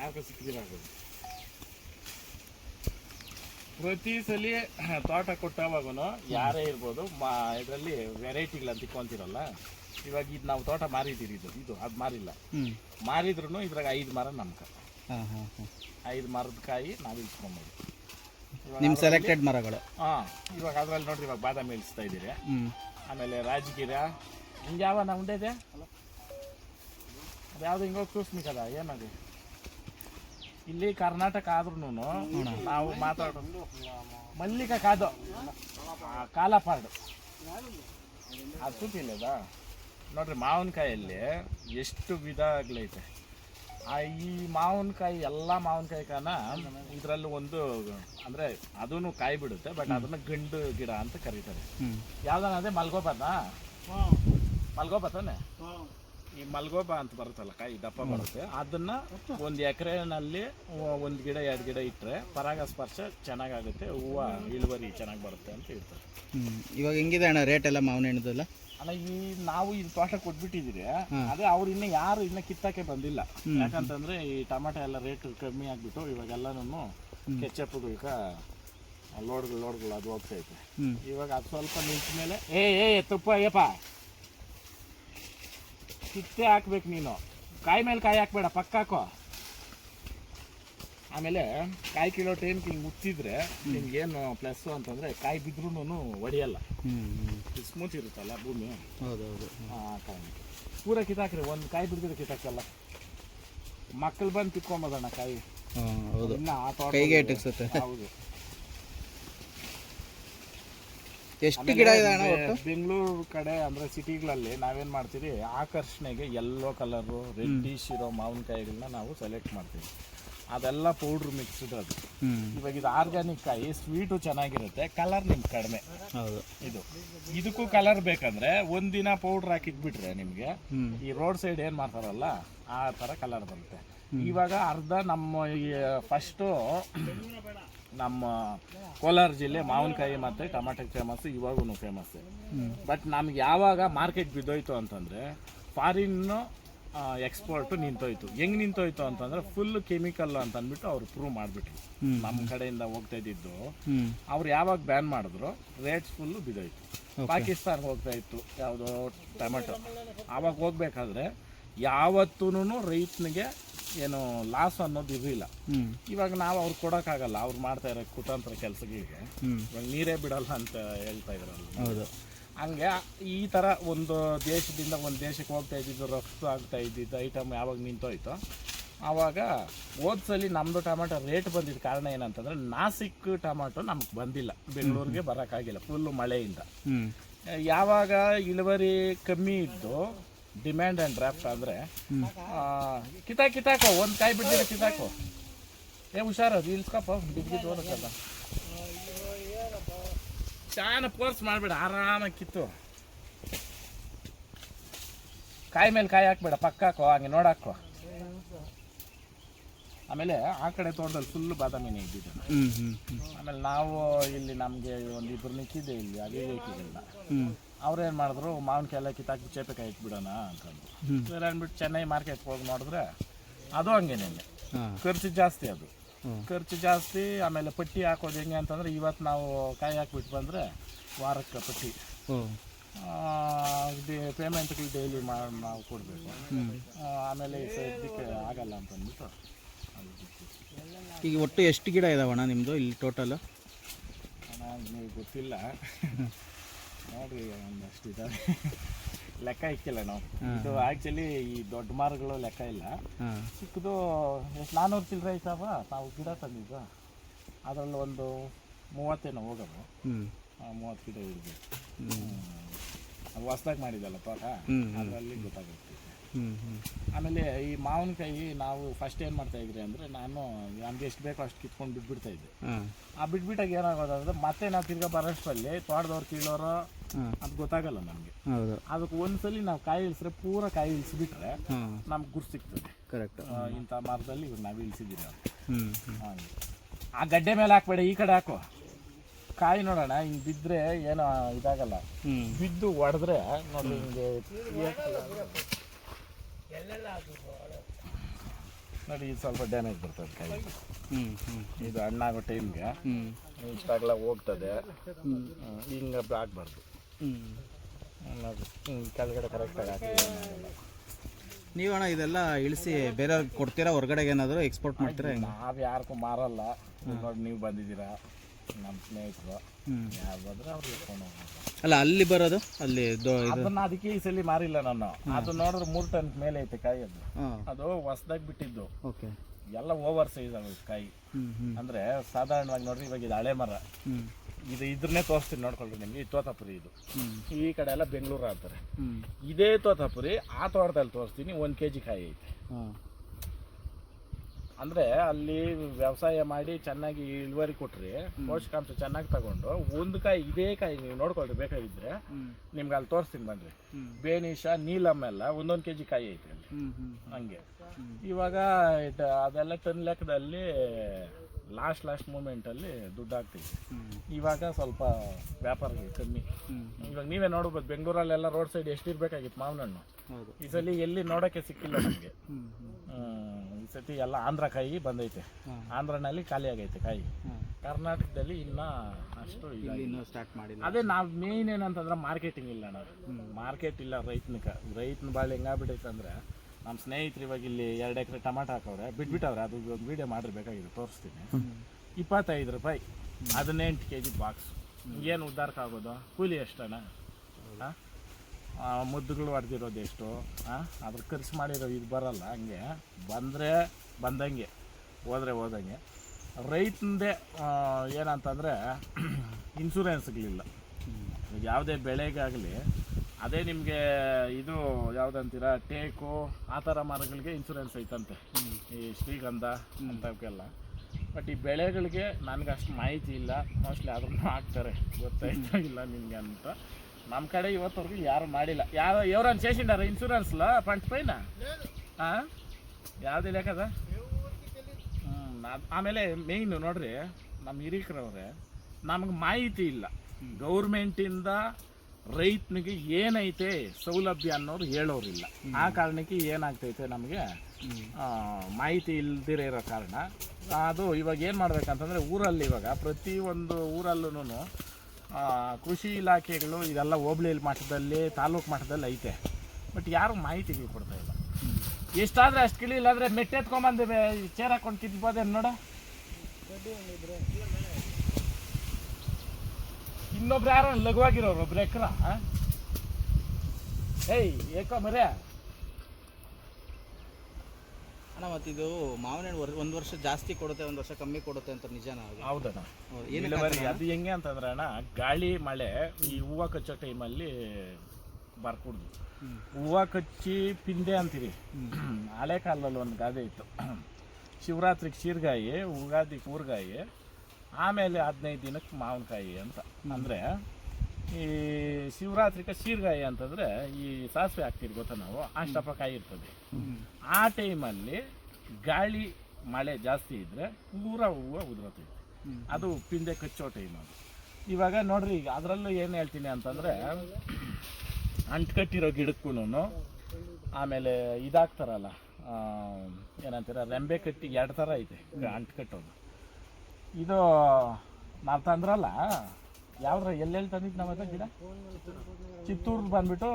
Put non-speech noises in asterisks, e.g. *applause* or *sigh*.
ಯಾಕೆ ಸಿಕ್ಕಿದಿರಾಗೋದು ಪ್ರತಿ ಸಲ ತೋಟ ಕೊಟ್ಟವಾಗೂ ಯಾರೇ ಇರ್ಬೋದು ಮಾ ಇದರಲ್ಲಿ ವೆರೈಟಿಗಳಂತ ತಿಕ್ಕೊಂತಿರಲ್ಲ. ಇವಾಗ ಇದು ನಾವು ತೋಟ ಮಾರಿದ್ದೀರಿ ಇದು ಇದು ಅದು ಮಾರಿಲ್ಲ. ಮಾರಿದ್ರು ಇದ್ರಾಗ ಐದು ಮರ ನಮ್ಗೆ ಐದು ಮರದ ಕಾಯಿ ನಾವು ಇಳ್ಸ್ಕೊಂಬೋದು. ನಿಮ್ಮ ಸೆಲೆಕ್ಟೆಡ್ ಮರಗಳು. ಹಾಂ ಇವಾಗ ಅದ್ರಲ್ಲಿ ನೋಡ್ರಿ ಇವಾಗ ಬಾದಾಮಿ ಇಳಿಸ್ತಾ ಇದ್ದೀರಿ. ಆಮೇಲೆ ರಾಜಗಿರ. ಹಿಂಗೆ ಯಾವ ನಾವು ಉಂಡೇದೆ ಅದು ಯಾವ್ದು ಹಿಂಗೋಗಿ ತೋರಿಸ್ನಿಕದ ಏನದು? ಇಲ್ಲಿ ಕರ್ನಾಟಕ ಆದ್ರೂ ನಾವು ಮಾತಾಡೋದು. ಮಲ್ಲಿಕ ಕಾದು. ಆ, ಕಾಲಪಾಡು ಅದು ಸುತ್ತಿಲ್ಲದ ನೋಡ್ರಿ ಮಾವಿನಕಾಯಲ್ಲಿ ಎಷ್ಟು ವಿಧ ಆಗ್ಲೈತೆ ಆ ಈ ಮಾವಿನಕಾಯಿ ಎಲ್ಲ ಮಾವಿನಕಾಯಿ ಕಾನ ಇದರಲ್ಲಿ ಒಂದು ಅಂದರೆ ಅದೂ ಕಾಯಿ ಬಿಡುತ್ತೆ ಬಟ್ ಅದನ್ನ ಗಂಡು ಗಿಡ ಅಂತ ಕರೀತಾರೆ. ಯಾವ್ದಾನ ಅದೇ ಮಲ್ಗೋಬಾನ ಮಲ್ಗೋಬಾತಾನೆ ಈ ಮಲ್ಗೋಬಾ ಅಂತ ಬರುತ್ತಲ್ಲ ಕಾಯಿ ದಪ್ಪ ಬರುತ್ತೆ. ಅದನ್ನ ಒಂದು ಎಕರೆನಲ್ಲಿ ಒಂದು ಗಿಡ ಎರಡು ಗಿಡ ಇಟ್ಟರೆ ಪರಾಗಸ್ಪರ್ಶ ಚೆನ್ನಾಗಾಗುತ್ತೆ ಹೂವು ಇಳುವರಿ ಚೆನ್ನಾಗಿ ಬರುತ್ತೆ ಅಂತ ಹೇಳ್ತಾರೆ. ಇವಾಗ ಹೆಂಗಿದೆ ಅಣ್ಣ ರೇಟ್ ಎಲ್ಲ ಮಾವಿನ ಹಣ್ಣುದೆಲ್ಲ? ಅಲ್ಲ ಈ ನಾವು ಇದು ತೋಟ ಕೊಟ್ಬಿಟ್ಟಿದ್ದೀರಿ ಅದೇ ಅವ್ರು ಇನ್ನ ಯಾರು ಇನ್ನ ಕಿತ್ತಕ್ಕೆ ಬಂದಿಲ್ಲ. ಯಾಕಂತಂದ್ರೆ ಈ ಟೊಮೆಟೊ ಎಲ್ಲ ರೇಟ್ ಕಮ್ಮಿ ಆಗ್ಬಿಟ್ಟು ಇವಾಗೆಲ್ಲನೂ ಕೆಚ್ಚಪ್ಪು ಈಗ ಲೋಡ್ಗಳು ಲೋಡ್ಗಳು ಅದು ಹೋಗ್ತೈತೆ ಇವಾಗ ಅದು ಸ್ವಲ್ಪ ನಿಂತ ಮೇಲೆ ಏ ಏ ತುಪ್ಪ ಏಪ ಕಿತ್ತೆ ಹಾಕ್ಬೇಕು ನೀನು. ಕಾಯಿ ಮೇಲೆ ಕಾಯಿ ಹಾಕ್ಬೇಡ ಪಕ್ಕ ಹಾಕು. ಆಮೇಲೆ ಕಾಯಿ ಕಿಲೋ ಟೈಮ್ಗೆ ಹಿಂಗೆ ಮುಚ್ಚಿದ್ರೆ ನಿಮ್ಗೇನು ಪ್ಲಸ್ ಅಂತಂದರೆ ಕಾಯಿ ಬಿದ್ರೂ ಒಡೆಯಲ್ಲ. ಸ್ಮೂತ್ ಇರುತ್ತಲ್ಲ ಭೂಮಿ? ಹೌದು ಹೌದು ಆ ಕಾರಣಕ್ಕೆ ಪೂರ ಕಿತ್ತಾಕ್ರಿ ಒಂದು ಕಾಯಿ ಬಿಡ್ದಿದ್ರೆ ಕಿತ್ತಾಕಲ್ಲ ಮಕ್ಕಳು ಬಂದು ತಿಕ್ಕೊಂಬೋದಣ್ಣ ಕಾಯಿ. ಹಾಂ ಹೌದು. ಕೈಗೆ ಹೌದು. ಎಷ್ಟು ಗಿಡ ಇದೆ ಅಣ್ಣ ಒಟ್ಟು? ಬೆಂಗಳೂರು ಕಡೆ ಅಂದ್ರೆ ಸಿಟಿಗಳಲ್ಲಿ ನಾವೇನ್ ಮಾಡ್ತೀವಿ ಆಕರ್ಷಣೆಗೆ ಎಲ್ಲೋ ಕಲರು ರೆಡ್ಡಿಶ್ ಇರೋ ಮಾವಿನಕಾಯಿಗಳನ್ನ ನಾವು ಸೆಲೆಕ್ಟ್ ಮಾಡ್ತೀವಿ. ಅದೆಲ್ಲ ಪೌಡ್ರ್ ಮಿಕ್ಸ್ಡ್ ಅದು. ಇವಾಗ ಇದು ಆರ್ಗ್ಯಾನಿಕ್ ಕಾಯಿ ಸ್ವೀಟು ಚೆನ್ನಾಗಿರುತ್ತೆ ಕಲರ್ ನಿಮ್ಗೆ ಕಡಿಮೆ. ಹೌದು. ಇದು. ಇದಕ್ಕೂ ಕಲರ್ ಬೇಕಂದ್ರೆ ಒಂದಿನ ಪೌಡ್ರ್ ಹಾಕಿಟ್ಬಿಟ್ರೆ ನಿಮಗೆ ಈ ರೋಡ್ ಸೈಡ್ ಏನು ಮಾಡ್ತಾರಲ್ಲ ಆ ಥರ ಕಲರ್ ಬರುತ್ತೆ. ಇವಾಗ ಅರ್ಧ ನಮ್ಮ ಫಸ್ಟು ನಮ್ಮ ಕೋಲಾರ ಜಿಲ್ಲೆ ಮಾವಿನಕಾಯಿ ಮತ್ತು ಟಮಾಟಕ್ಕೆ ಫೇಮಸ್ ಇವಾಗೂ ಫೇಮಸ್ ಬಟ್ ನಮ್ಗೆ ಯಾವಾಗ ಮಾರ್ಕೆಟ್ ಬಿದ್ದೋಯ್ತು ಅಂತಂದರೆ ಫಾರಿನ್ನು ಎಕ್ಸ್ಪೋರ್ಟು ನಿಂತೋಯ್ತು. ಹೆಂಗೆ ನಿಂತೋಯ್ತು ಅಂತಂದ್ರೆ ಫುಲ್ ಕೆಮಿಕಲ್ ಅಂತ ಅಂದ್ಬಿಟ್ಟು ಅವ್ರು ಪ್ರೂವ್ ಮಾಡಿಬಿಟ್ರು. ನಮ್ಮ ಕಡೆಯಿಂದ ಹೋಗ್ತಾ ಇದ್ದಿದ್ದು. ಅವ್ರು ಯಾವಾಗ ಬ್ಯಾನ್ ಮಾಡಿದ್ರು ರೇಟ್ಸ್ ಫುಲ್ಲು ಬಿದ್ದೋಯ್ತು. ಪಾಕಿಸ್ತಾನ್ಗೆ ಹೋಗ್ತಾ ಇತ್ತು ಯಾವುದೋ ಟೊಮೆಟೊ ಆವಾಗ ಹೋಗ್ಬೇಕಾದ್ರೆ ಯಾವತ್ತೂ ರೈತನಿಗೆ ಏನು ಲಾಸ್ ಅನ್ನೋದು ಇರಲಿಲ್ಲ ಇವಾಗ ನಾವು ಅವ್ರು ಕೊಡೋಕ್ಕಾಗಲ್ಲ ಅವ್ರು ಮಾಡ್ತಾ ಇರೋ ಕುತಂತ್ರ ಕೆಲಸಗಳಿಗೆ ಇವಾಗ ನೀರೇ ಬಿಡಲ್ಲ ಅಂತ ಹೇಳ್ತಾ ಇದ್ರಲ್ಲ. ಹೌದು. ಹಂಗೆ ಈ ಥರ ಒಂದು ದೇಶದಿಂದ ಒಂದು ದೇಶಕ್ಕೆ ಹೋಗ್ತಾ ಇದ್ದಿದ್ದು ರಫ್ತು ಆಗ್ತಾ ಇದ್ದಿದ್ದು ಐಟಮ್ ಯಾವಾಗ ನಿಂತೋಯ್ತು ಆವಾಗ ಹೋದ್ಸಲಿ ನಮ್ಮದು ಟೊಮೆಟೊ ರೇಟ್ ಬಂದಿದ್ದ ಕಾರಣ ಏನಂತಂದ್ರೆ ನಾಸಿಕ್ ಟೊಮೆಟೊ ನಮ್ಗೆ ಬಂದಿಲ್ಲ. ಬೆಂಗಳೂರಿಗೆ ಬರೋಕ್ಕಾಗಿಲ್ಲ ಫುಲ್ಲು ಮಳೆಯಿಂದ. ಯಾವಾಗ ಇಳುವರಿ ಕಮ್ಮಿ ಇದ್ದು ಡಿಮ್ಯಾಂಡ್ ಆ್ಯಂಡ್ ಡ್ರಾಫ್ಟ್ ಅಂದರೆ ಕಿತಾ ಕಿತಾಕೋ ಒಂದು ಕಾಯಿ ಬಿಡ್ದಿರ ಕಿತಾಕೋ. ಏ ಹುಷಾರು ಅದು ಇಲ್ಸ್ಕಪ್ಪ ಬಿದ್ದಿದ್ದು ಓದಕ್ಕಲ್ಲ ಚಾನ ಪೋರ್ಸ್ ಮಾಡಬೇಡ ಆರಾಮಾಗಿ ಕಿತ್ತು. ಕಾಯಿ ಮೇಲೆ ಕಾಯಿ ಹಾಕ್ಬೇಡ ಪಕ್ಕ ಹಾಕೋ ಹಂಗೆ ನೋಡಾಕೋ. ಆಮೇಲೆ ಆ ಕಡೆ ತೋಟದಲ್ಲಿ ಫುಲ್ ಬಾದಾಮಿನೇ ಇದ್ದಿದ್ದು. ಆಮೇಲೆ ನಾವು ಇಲ್ಲಿ ನಮಗೆ ಒಂದು ಇಬ್ಬರು ನಿಂತಿದ್ದೆ ಇಲ್ಲಿ ಅದೇ ಬೇಕಿದ್ದಿಲ್ಲ ಅವ್ರೇನು ಮಾಡಿದ್ರು ಮಾವಿನಕಾಯಿ ಎಲ್ಲ ಕಿತ್ತಾಕಿ ಚೇಪೆಕಾಯಿ ಇಟ್ಬಿಡೋಣ ಅಂತಂದು ಅಂದ್ಬಿಟ್ಟು ಚೆನ್ನೈ ಮಾರ್ಕೆಟ್ಗೆ ಹೋಗಿ ನೋಡಿದ್ರೆ ಅದು ಹಂಗೇನೆ ಖರ್ಚು ಜಾಸ್ತಿ ಅದು. ಖರ್ಚು ಜಾಸ್ತಿ ಆಮೇಲೆ ಪಟ್ಟಿ ಹಾಕೋದು ಹೆಂಗೆ ಅಂತಂದ್ರೆ ಇವತ್ತು ನಾವು ಕಾಯಿ ಹಾಕ್ಬಿಟ್ಟು ಬಂದರೆ ವಾರಕ್ಕೆ ಪಟ್ಟಿ. ಪೇಮೆಂಟ್ ಪೇಮೆಂಟ್ಗಳು ಡೈಲಿ ಮಾಡಿ ನಾವು ಕೊಡಬೇಕು. ಆಮೇಲೆ ಇದಕ್ಕೆ ಆಗಲ್ಲ ಅಂತ ಅಂದ್ಬಿಟ್ಟು. ಅದು ಬಿಟ್ಬಿಟ್ವಿ. ಈಗ ಒಟ್ಟು ಎಷ್ಟು ಗಿಡ ಇದಾವಣ್ಣ ನಿಮ್ಮದು ಇಲ್ಲಿ ಟೋಟಲ್ ನಿಮಗೆ ಗೊತ್ತಿಲ್ಲ. ನೋಡ್ರಿ ಒಂದಷ್ಟು ಇದಾವೆ. ಲೆಕ್ಕ ಇಕ್ಕಿಲ್ಲ ನಾವು. ಇದು ಆ್ಯಕ್ಚುಲಿ ಈ ದೊಡ್ಡ ಮರಗಳು ಲೆಕ್ಕ ಇಲ್ಲ. ಚಿಕ್ಕದು ಎಷ್ಟು ನಾನ್ನೂರು ಚಿಲ್ಲರೆ ಐತಾವ ನಾವು ಗಿಡ ತಂದಿದ್ದು. ಅದರಲ್ಲಿ ಒಂದು ಮೂವತ್ತೇನೋ ಹೋಗೋದು. ಮೂವತ್ತು ಗಿಡ ಇರಬೇಕು ಹೊಸದಾಗಿ ಮಾಡಿದ್ದಲ್ಲ ತೋಟ? ಅದರಲ್ಲಿ ಗೊತ್ತಾಗುತ್ತೆ. ಆಮೇಲೆ ಈ ಮಾವಿನಕಾಯಿ ನಾವು ಫಸ್ಟ್ ಏನು ಮಾಡ್ತಾ ಇದ್ರಿ ಅಂದರೆ ನಾನು ನಮಗೆ ಎಷ್ಟು ಬೇಕೋ ಅಷ್ಟು ಕಿತ್ಕೊಂಡು ಬಿಟ್ಬಿಡ್ತಾ ಇದ್ದೆ. ಆ ಬಿಟ್ಬಿಟ್ಟಾಗ ಏನಾಗೋದಂದ್ರೆ ಮತ್ತೆ ನಾವು ತಿರ್ಗಾ ಬರೋಷ್ಟರಲ್ಲಿ ತೋಟದವ್ರು ಕೀಳೋರು ಅದು ಗೊತ್ತಾಗಲ್ಲ ನಮಗೆ. ಅದಕ್ಕೆ ಒಂದ್ಸಲಿ ನಾವು ಕಾಯಿ ಇಳಿಸಿದ್ರೆ ಪೂರ ಕಾಯಿ ಇಳಿಸ್ಬಿಟ್ರೆ ನಮ್ಗೆ ಗುರು ಸಿಗ್ತದೆ. ಕರೆಕ್ಟ್ ಇಂಥ ಮರದಲ್ಲಿ ಇವ್ರು ನಾವು ಇಳಿಸಿದ್ದೀರಿ ಅಂತ. ಆ ಗಡ್ಡೆ ಮೇಲೆ ಹಾಕ್ಬೇಡ ಈ ಕಡೆ ಹಾಕು. ಕಾಯಿ ನೋಡೋಣ ಹಿಂಗೆ ಬಿದ್ದರೆ ಏನೋ ಇದಾಗಲ್ಲ. ಬಿದ್ದು ಹೊಡೆದ್ರೆ ನೋಡಿ ಹಿಂಗೆ ನೋಡಿ ಇದು ಸ್ವಲ್ಪ ಡ್ಯಾಮೇಜ್ ಬರ್ತದೆ ಕೈ ಹ್ಞೂ ಹ್ಞೂ ಇದು ಹಣ್ಣಾಗೋ ಟೈಮ್ಗೆ ಹ್ಞೂ ಇಷ್ಟಾಗಲ ಹೋಗ್ತದೆ. ಹಿಂಗೆ ಆಗಬಾರ್ದು ಹ್ಞೂ ಕೆಳಗಡೆ ಕರೆಕ್ಟಾಗಿ ಹಾಕಿ. ನೀವು ಅಣ್ಣ ಇದೆಲ್ಲ ಇಳಿಸಿ ಬೇರೆಯವ್ರಿಗೆ ಕೊಡ್ತೀರಾ? ಹೊರಗಡೆಗೆ ಏನಾದರೂ ಎಕ್ಸ್ಪೋರ್ಟ್ ಮಾಡ್ತೀರಾ ನಾವು ಯಾರಿಗೂ ಮಾರಲ್ಲ. ನೋಡಿ ನೀವು ಬಂದಿದ್ದೀರಾ. ನಮ್ಮ ಸ್ನೇಹಿತರು. ಯಾರು ಬಂದ್ರೆ ಹೋಗ್ಬೋದು ಅಲ್ಲ ಅಲ್ಲಿ ಬರೋದು? ಅಲ್ಲಿ ದೊ ಇದು? ಅದನ್ನ ಅದಕ್ಕೆ ಈ ಸಲ ಮಾರಿಲ್ಲ ನಾನು. ಅದು ನೋಡಿದ್ರೆ ಮೂರು ಟನ್ ಮೇಲೆ ಐತೆ ಕಾಯಿ ಅದು. ಹಾಂ. ಅದು ಹೊಸ್ದಾಗಿ ಬಿಟ್ಟಿದ್ದು. ಓಕೆ. ಎಲ್ಲ ಓವರ್ ಸೈಜ್ ಆಗುತ್ತೆ ಕಾಯಿ. ಹ್ಞೂ ಹ್ಞೂ ಅಂದ್ರೆ ಸಾಧಾರಣವಾಗಿ ನೋಡ್ರಿ ಇವಾಗ ಇದು ಹಳೆ ಮರ. ಹ್ಞೂ ಇದು ಇದ್ರನ್ನೇ ತೋರಿಸ್ತೀನಿ ನೋಡ್ಕೊಳ್ರಿ ನಿಮ್ಗೆ. ಈ ತೋತಾಪುರಿ ಇದು. ಹ್ಞೂ ಈ ಕಡೆ ಎಲ್ಲ ಬೆಂಗಳೂರು ಅಂತಾರೆ ಹ್ಞೂ ಇದೇ ತೋತಾಪುರಿ ಆ ತೋಟದಲ್ಲಿ ತೋರಿಸ್ತೀನಿ ಒಂದು ಕೆ ಜಿ ಕಾಯಿ ಐತೆ. ಹಾಂ. ಅಂದ್ರೆ ಅಲ್ಲಿ ವ್ಯವಸಾಯ ಮಾಡಿ ಚೆನ್ನಾಗಿ ಇಳುವರಿ ಕೊಟ್ರಿ ಪೋಷಕಾಂಶ ಚೆನ್ನಾಗಿ ತಗೊಂಡು ಒಂದು ಕಾಯಿ ಇದೇ ಕಾಯಿ ನೀವು ನೋಡ್ಕೊಳ್ರಿ ಬೇಕಾಗಿದ್ರೆ ನಿಮ್ಗೆ ಅಲ್ಲಿ ತೋರಿಸ್ತೀನಿ ಬನ್ರಿ. ಹ್ಞೂ ಬೇನಿಷ ನೀಲಮ್ ಎಲ್ಲ ಒಂದೊಂದು ಕೆ ಜಿ ಕಾಯಿ ಐತೆ ಅಲ್ಲಿ. ಹಂಗೆ. ಇವಾಗ ಇದು ಅದೆಲ್ಲ ಟನ್ ಲೆಕ್ಕದಲ್ಲಿ ಲಾಸ್ಟ್ ಲಾಸ್ಟ್ ಮೂಮೆಂಟಲ್ಲಿ ದುಡ್ಡು ಹ್ಞೂ ಇವಾಗ ಸ್ವಲ್ಪ ವ್ಯಾಪಾರ ಕಮ್ಮಿ. ಇವಾಗ ನೀವೇ ನೋಡ್ಬೋದು ಬೆಂಗಳೂರಲ್ಲೆಲ್ಲ ರೋಡ್ ಸೈಡ್ ಎಷ್ಟಿರ್ಬೇಕಾಗಿತ್ತು ಮಾವಿನ ಹಣ್ಣು ಹೌದು. ಈ ಸಲ ಎಲ್ಲಿ ನೋಡೋಕ್ಕೆ ಸಿಕ್ಕಿಲ್ಲ ನಮಗೆ. ಈ ಸತಿ ಎಲ್ಲ ಆಂಧ್ರ ಕಾಯಿ ಬಂದೈತೆ. ಆಂಧ್ರನಲ್ಲಿ ಖಾಲಿ ಆಗೈತೆ ಕಾಯಿ. ಕರ್ನಾಟಕದಲ್ಲಿ ಇನ್ನ ಅಷ್ಟು ಇಲ್ಲಿ ಇನ್ನೂ ಸ್ಟಾರ್ಟ್ ಮಾಡಿಲ್ಲ. ಅದೇ ನಾವು ಮೇನ್ ಏನಂತಂದ್ರೆ ಮಾರ್ಕೆಟಿಂಗ್ ಇಲ್ಲ ನಾವು ಮಾರ್ಕೆಟ್ ಇಲ್ಲ ರೈತನಕ. ರೈತನ ಬಾಳೆ ಹೆಂಗಾಗ್ಬಿಟ್ಟೈತೆ ಅಂದ್ರೆ ನಮ್ಮ ಸ್ನೇಹಿತರು ಇವಾಗ ಇಲ್ಲಿ ಎರಡು ಎಕರೆ ಟಮಾಟೊ ಹಾಕವ್ರೆ ಬಿಟ್ಬಿಟ್ಟವ್ರೆ ಅದು ಒಂದು ವೀಡಿಯೋ ಮಾಡಿರ್ಬೇಕಾಗಿದೆ ತೋರಿಸ್ತೀನಿ. ಇಪ್ಪತ್ತೈದು ರೂಪಾಯಿ ಹದಿನೆಂಟು ಕೆ ಜಿ ಬಾಕ್ಸ್ ಏನು ಉದ್ದಾರಕ್ಕೆ ಆಗೋದು ಕೂಲಿ ಎಷ್ಟಣ್ಣ ಮುದ್ದುಗಳು ಹೊಡೆದಿರೋದು ಎಷ್ಟು? ಅದ್ರ ಖರ್ಚು ಮಾಡಿರೋ ಇದು ಬರಲ್ಲ ಹಂಗೆ. ಬಂದರೆ ಬಂದಂಗೆ ಹೋದರೆ ಹೋದಂಗೆ. ರೈತಂದೇ ಏನಂತಂದರೆ ಇನ್ಸೂರೆನ್ಸ್ಗಳಿಲ್ಲ *clears throat* ಯಾವುದೇ ಬೆಳೆಗಾಗಲಿ ಅದೇ ನಿಮಗೆ ಇದು ಯಾವುದಂತೀರ ಟೇಕು ಆ ಥರ ಮರಗಳಿಗೆ ಇನ್ಸೂರೆನ್ಸ್ ಐತಂತೆ ಈ ಶ್ರೀಗಂಧ ಅಂಥವಕ್ಕೆಲ್ಲ ಬಟ್ ಈ ಬೆಳೆಗಳಿಗೆ ನನಗೆ ಅಷ್ಟು ಮಾಹಿತಿ ಇಲ್ಲ ಮೋಸ್ಟ್ಲಿ ಅದನ್ನು ಹಾಕ್ತಾರೆ ಗೊತ್ತಾಯ್ತಾ ಇಲ್ಲ ನಿಮಗೆ ಅಂತ ನಮ್ಮ ಕಡೆ ಇವತ್ತವರೆಗೂ ಯಾರು ಮಾಡಿಲ್ಲ ಯಾರು ఎవరన్నా చేసిండారా ఇన్సూరెన్స్లో పంట పైన ಯಾವ್ದು ಲೆಕ್ಕದ ಹ್ಮ್, ಅದ್- ಆಮೇಲೆ ಮೇಯ್ನು ನೋಡ್ರಿ ನಮ್ಮ ಹಿರೀಕರವ್ರೆ ನಮಗೆ ಮಾಹಿತಿ ಇಲ್ಲ ಗೌರ್ಮೆಂಟಿಂದ ರೈತನಿಗೆ ಏನೈತೆ ಸೌಲಭ್ಯ ಅನ್ನೋರು ಹೇಳೋರಿಲ್ಲ. ಆ ಕಾರಣಕ್ಕೆ ಏನಾಗ್ತೈತೆ ನಮಗೆ ಮಾಹಿತಿ ಇಲ್ದಿರ ಇರೋ ಕಾರಣ, ಅದು ಇವಾಗ ಏನು ಮಾಡ್ಬೇಕಂತಂದರೆ ಊರಲ್ಲಿ ಇವಾಗ ಪ್ರತಿಯೊಂದು ಊರಲ್ಲೂ ಕೃಷಿ ಇಲಾಖೆಗಳು ಇದೆಲ್ಲ ಹೋಬಳಿ ಮಟ್ಟದಲ್ಲಿ, ತಾಲೂಕು ಮಟ್ಟದಲ್ಲಿ ಐತೆ. ಬಟ್ ಯಾರು ಮಾಹಿತಿ ಕೊಡ್ತಾ ಇಲ್ಲ. ಎಷ್ಟಾದ್ರೆ ಅಷ್ಟು ಕಿಳಿ ಇಲ್ಲಾಂದ್ರೆ ಮೆಟ್ಟೆತ್ಕೊಂಬಂದು ಚೇರ್ ಹಾಕೊಂಡು ಕಿತ್ಬೋದೇನು ನೋಡ? ಇನ್ನೊಬ್ರು ಯಾರ ಲಘುವಾಗಿರೋರು ಒಬ್ರು ಎಕ್ರ ಏಯ್ ಏಕೋ ಮರ್ಯ. ಅಣ್ಣ ಮತ್ತಿದು ಮಾವಿನ ಹಣ್ಣು ವರ್- ಒಂದು ವರ್ಷ ಜಾಸ್ತಿ ಕೊಡುತ್ತೆ ಒಂದು ವರ್ಷ ಕಮ್ಮಿ ಕೊಡುತ್ತೆ ಅಂತ ನಿಜಾನ ಅದು? ಹೌದಣ್ಣ. ಹೌದು. ಏನಕ್ಕೆ ಇಳುವರಿ ಅದು ಹೆಂಗೆ ಅಂತಂದ್ರೆ ಅಣ್ಣ ಗಾಳಿ ಮಳೆ ಈ ಹೂವು ಕಚ್ಚೋ ಟೈಮಲ್ಲಿ ಬರ್ಕೂಡ್ದು. ಹ್ಮ್. ಹೂವು ಕಚ್ಚಿ ಪಿಂದೆ ಅಂತೀರಿ. ಹಳೆ ಕಾಲದಲ್ಲಿ ಒಂದು ಗಾದೆ ಇತ್ತು. ಶಿವರಾತ್ರಿಗೆ ಶೀರ್ಗಾಯಿ ಉಗಾದಿ ಊರ್ಗಾಯಿ ಆಮೇಲೆ ಹದಿನೈದು ದಿನಕ್ಕೆ ಮಾವಿನಕಾಯಿ ಅಂತ. ಅಂದರೆ ಈ ಶಿವರಾತ್ರಿಕ ಶೀರ್ಗಾಯಿ ಅಂತಂದರೆ ಈ ಸಾಸಿವೆ ಹಾಕ್ತೀರಿ ಗೊತ್ತಾ ನಾವು? ಅಷ್ಟಪಕಾಯಿ ಇರ್ತದೆ. ಆ ಟೈಮಲ್ಲಿ ಗಾಳಿ ಮಳೆ ಜಾಸ್ತಿ ಇದ್ದರೆ ಪೂರ ಹೂವು ಉದುರತೈತೆ. ಅದು ಪಿಂದೆ ಕಚ್ಚೋ ಟೈಮ್ ಅದು. ಇವಾಗ ನೋಡ್ರಿ ಈಗ ಅದರಲ್ಲೂ ಏನು ಹೇಳ್ತೀನಿ ಅಂತಂದರೆ ಅಂಟ್ಕಟ್ಟಿರೋ ಗಿಡಕ್ಕೂ ಆಮೇಲೆ ಇದಾಗ್ತಾರಲ್ಲ ಏನಂತೀರ ರೆಂಬೆ ಕಟ್ಟಿ ಎರಡು ಥರ ಐತೆ ಅಂಟು ಕಟ್ಟೋದು ಇದು ನಾವು ತಂದ್ರಲ್ಲ ಯಾವ್ದ್ರ ಎಲ್ಲೆಲ್ಲಿ ತಂದಿದ್ದು ನಮ್ಮ ಹತ್ರ ಗಿಡ? ಚಿತ್ತೂರು ಬಂದ್ಬಿಟ್ಟು